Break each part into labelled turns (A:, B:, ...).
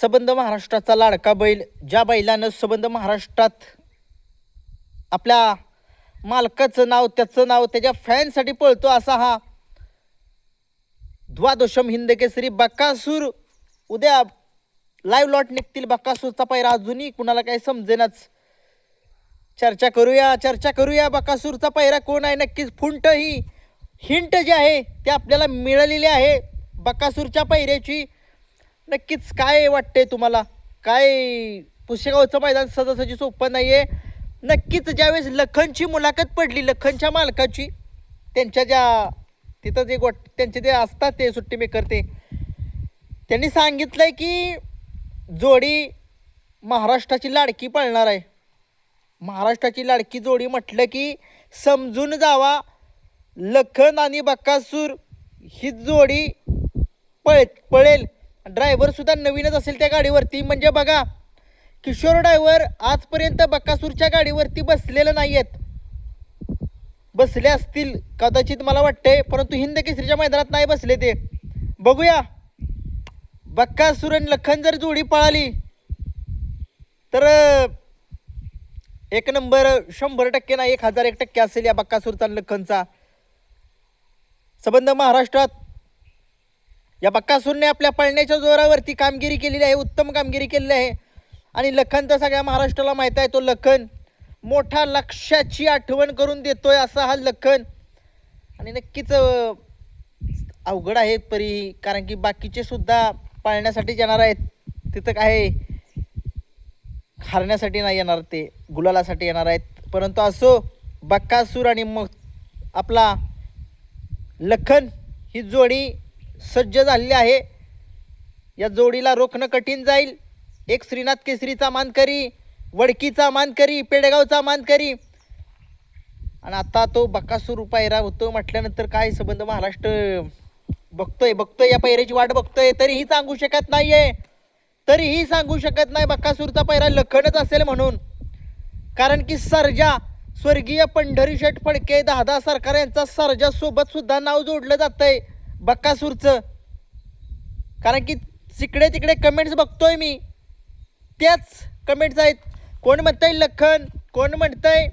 A: सबंध महाराष्ट्राचा लाडका बैल ज्या बैलानं सबंध महाराष्ट्रात आपल्या मालकाचं नाव त्याचं नाव त्याच्या फॅनसाठी पळतो असा हा द्वादशम हिंद केसरी बक्कासूर उद्या लाईव्ह लॉट निघतील बक्कासूरचा पायरा. अजूनही कुणाला काही समजेनाच. चर्चा करूया चर्चा करूया बकासूरचा पायरा कोण आहे? नक्कीच फुंट ही हिंट जी आहे ती आपल्याला मिळालेली आहे बकासूरच्या पायऱ्याची. नक्कीच. काय वाटते तुम्हाला? काय पुसेगावचं मैदान सहजासहजी सोपं नाही आहे नक्कीच ज्यावेळेस लखनची मुलाखत पडली लखनच्या मालकाची त्यांच्या ज्या तिथं जे गोट त्यांचे जे असतात ते सुट्टी मेकर ते त्यांनी सांगितलंय की जोडी महाराष्ट्राची लाडकी पळणार आहे. महाराष्ट्राची लाडकी जोडी म्हटलं की समजून जावा लखन आणि बक्कासूर ही जोडी पळ पळेल. ड्रायव्हर सुद्धा नवीनच असेल त्या गाडीवरती. म्हणजे बघा किशोर ड्रायव्हर आजपर्यंत बक्कासूरच्या गाडीवरती बसलेलं नाही आहेत बसले असतील कदाचित मला वाटते परंतु हिंद केसरीच्या मैदानात नाही बसले ते. बघूया. बक्कासूर आणि लखन जर जोडी पळाली तर एक नंबर शंभर टक्के नाही एक हजार एक टक्के असेल या बक्कासूरचा लखनचा. संबंध महाराष्ट्रात या बक्कासूरने आपल्या पळण्याच्या जोरावरती कामगिरी केलेली आहे उत्तम कामगिरी केलेली आहे. आणि लखन तर सगळ्या महाराष्ट्राला माहीत आहे तो लखन मोठा लक्षाची आठवण करून देतोय असा हा लखन. आणि नक्कीच अवघड आहे परी कारण की बाकीचे सुद्धा पाळण्यासाठी येणार आहेत. तिथं काय हारण्यासाठी नाही येणार ते गुलालासाठी येणार आहेत. परंतु असो बक्कासूर आणि मग आपला लखन ही जोडी सज्ज झालेली आहे. या जोडीला रोखणं कठीण जाईल. एक श्रीनाथ केसरीचा मानकरी वडकीचा मानकरी पेडगावचा मानकरी. आणि आता तो बक्कासूर पायरा होतो म्हटल्यानंतर काय संबंध? महाराष्ट्र बघतोय बघतोय या पायऱ्याची वाट बघतोय. तरीही सांगू शकत नाहीये. तरीही सांगू शकत नाही बक्कासूरचा पायरा लखनच असेल म्हणून. कारण की सर्जा स्वर्गीय पंढरी शेठ फडके दादा सरकार यांचा सर्जासोबत सुद्धा नाव जोडलं जातंय. बक्कासूरचं. कारण की तिकडे तिकडे कमेंट्स बघतोय मी त्याच कमेंट्स आहेत. कोण म्हणतंय लखन कोण म्हणतंय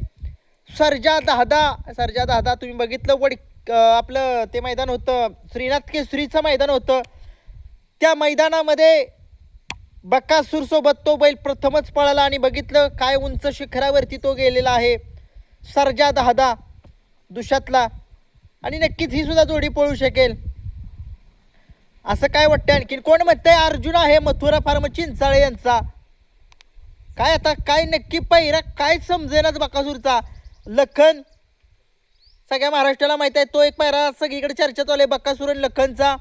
A: सर्जा दहादा सर्जा दहादा तुम्ही बघितलं वड आपलं ते मैदान होतं श्रीनाथ केसरीचं मैदान होतं. त्या मैदानामध्ये बक्कासूरसोबत तो बैल प्रथमच पळाला आणि बघितलं काय उंच शिखरावरती तो गेलेला आहे. सर्जा दहादा दुशातला. आणि नक्कीच ही सुद्धा जोडी पळू शकेल. असं काय वाटतं आणखीन? कोण म्हणतंय अर्जुन आहे मथुरा फार्म चिंचाळे यांचा? काय आता? काय नक्की पहिरा काय समजेनाच बकासूरचा? लखन? सगळ्या महाराष्ट्राला माहीत आहे तो एक पायरा सगळीकडे चर्चा चालू आहे बक्कासूर आणि लखनचा.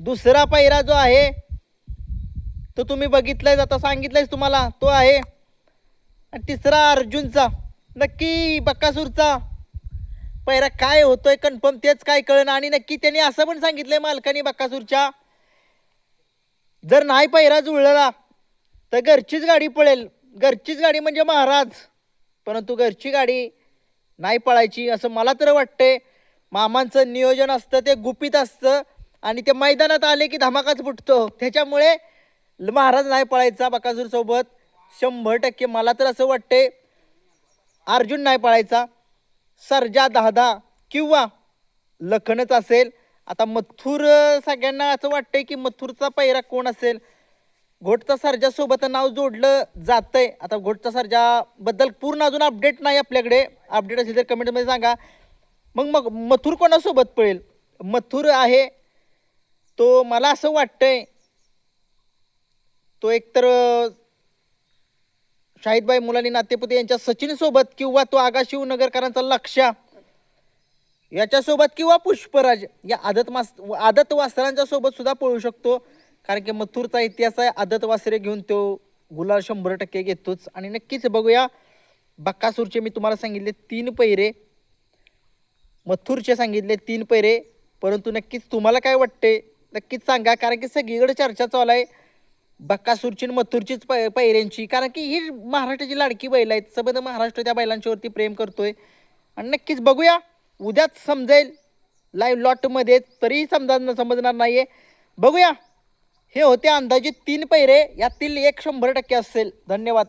A: दुसरा पायरा जो आहे तो तुम्ही बघितलाय आता सांगितलंयच तुम्हाला तो आहे. आणि तिसरा अर्जुनचा नक्की बक्कासूरचा पैरा काय होतोय कन्फर्म तेच काय कळण. आणि नक्की त्यांनी असं पण सांगितलंय मालकानी बक्कासूरच्या जर नाही पैरा जुळला तर घरचीच गाडी पळेल. घरचीच गाडी म्हणजे महाराज. परंतु घरची गाडी नाही पळायची असं मला तर वाटतंय. मामांचं नियोजन असतं ते गुपित असतं. आणि ते मैदानात आले की धमाकाच फुटतो. त्याच्यामुळे ल- महाराज नाही पळायचा बकासूरसोबत. शंभर टक्के मला तर असं वाटते अर्जुन नाही पळायचा. सरजा दहादा किंवा लखनच असेल. आता मथुर सगळ्यांना असं वाटतंय की मथुरचा पैरा कोण असेल? घोटचा सरजासोबत नाव जोडलं जातंय. आता घोटचा सरजाबद्दल पूर्ण अजून अपडेट नाही आपल्याकडे. अपडेट असेल तर कमेंटमध्ये सांगा. मग मग मथुर कोणासोबत पळेल? मथुर आहे. तो मला असं वाटतंय. तो एकतर शाहिदबाई मुलानी नातेपुते यांच्या सचिन सोबत किंवा तो आगा शिवनगरकरांचा लक्षा याच्यासोबत किंवा पुष्पराज या आदत मास आदत वासरांच्या सोबत सुद्धा पळू शकतो. कारण की मथुरचा इतिहास आहे आदत वासरे घेऊन तो गुलाल शंभर टक्के घेतोच. आणि नक्कीच बघूया बक्कासूरचे मी तुम्हाला सांगितले तीन पैरे. मथुरचे सांगितले तीन पैरे. परंतु नक्कीच तुम्हाला काय वाटते? नक्कीच सांगा कारण की सगळीकडे चर्चा चालू आहे. बक्कासूरची आणि मथुरचीच पै पैऱ्यांची. कारण की ही महाराष्ट्राची लाडकी बैल आहेत. सबंध महाराष्ट्र त्या बैलांच्यावरती प्रेम करतोय. आणि नक्कीच बघूया. उद्याच समजेल. लाईव्ह लॉटमध्ये तरीही समजा समजणार नाही आहे बघूया. हे होते अंदाजे तीन पैरे. यातील एक शंभर टक्के असेल. धन्यवाद.